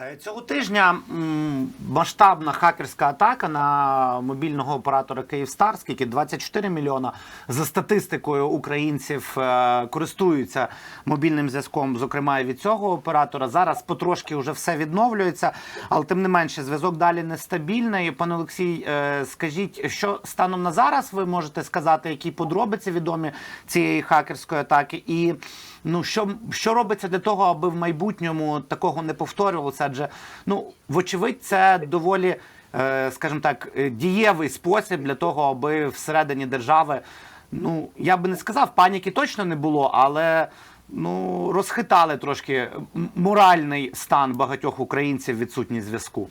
Е, Цього тижня масштабна хакерська атака на мобільного оператора Київстар, скільки 24 мільйона. За статистикою українців е, користуються мобільним зв'язком, зокрема і від цього оператора. Зараз потрошки вже все відновлюється, але тим не менше зв'язок далі нестабільний. Пане Олексій, е, скажіть, що станом на зараз ви можете сказати, які подробиці відомі цієї хакерської атаки, і ну що, що робиться для того, аби в майбутньому такого не повторювалося? Адже ну вочевидь, це доволі, е, скажімо так, е, дієвий спосіб для того, аби всередині держави, ну я би не сказав, паніки точно не було, але ну розхитали трошки моральний стан багатьох українців відсутність зв'язку.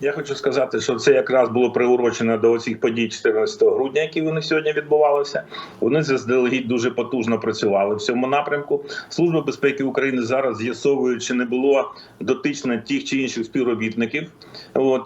Я хочу сказати, що це якраз було приурочено до оцих подій 14 грудня, які вони сьогодні відбувалися. Вони заздалегідь дуже потужно працювали в цьому напрямку. Служба безпеки України зараз з'ясовує, чи не було дотично тих чи інших співробітників,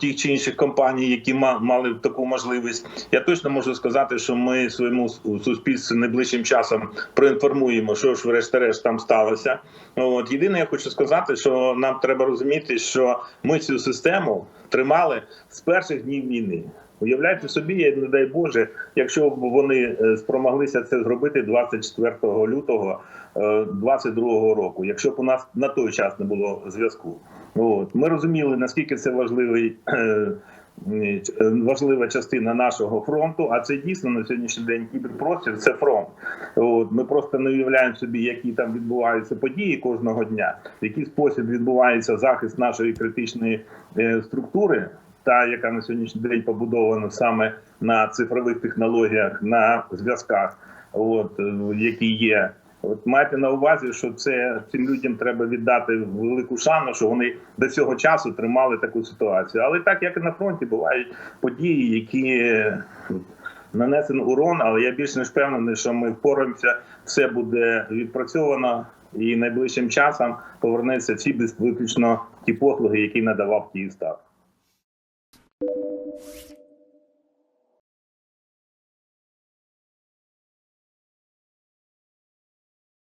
тих чи інших компаній, які ма- мали таку можливість. Я точно можу сказати, що ми своєму суспільству найближчим часом проінформуємо, що ж врешті-решт там сталося. От єдине, я хочу сказати, що нам треба розуміти, що ми цю систему тримали з перших днів війни. Уявляйте собі, не дай Боже, якщо б вони е, спромоглися це зробити 24 лютого 22 року, якщо б у нас на той час не було зв'язку. От ми розуміли наскільки це важливий. Е, Важлива частина нашого фронту, а це дійсно на сьогоднішній день кіберпростір це фронт. От ми просто не уявляємо собі, які там відбуваються події кожного дня, в який спосіб відбувається захист нашої критичної е, структури, та яка на сьогоднішній день побудована саме на цифрових технологіях, на зв'язках, от е, які є. От майте на увазі, що це цим людям треба віддати велику шану, що вони до цього часу тримали таку ситуацію. Але так як і на фронті, бувають події, які е, нанесений урон, але я більш ніж впевнений, що ми впораємося, все буде відпрацьовано, і найближчим часом повернеться всі виключно ті послуги, які надавав Київстар.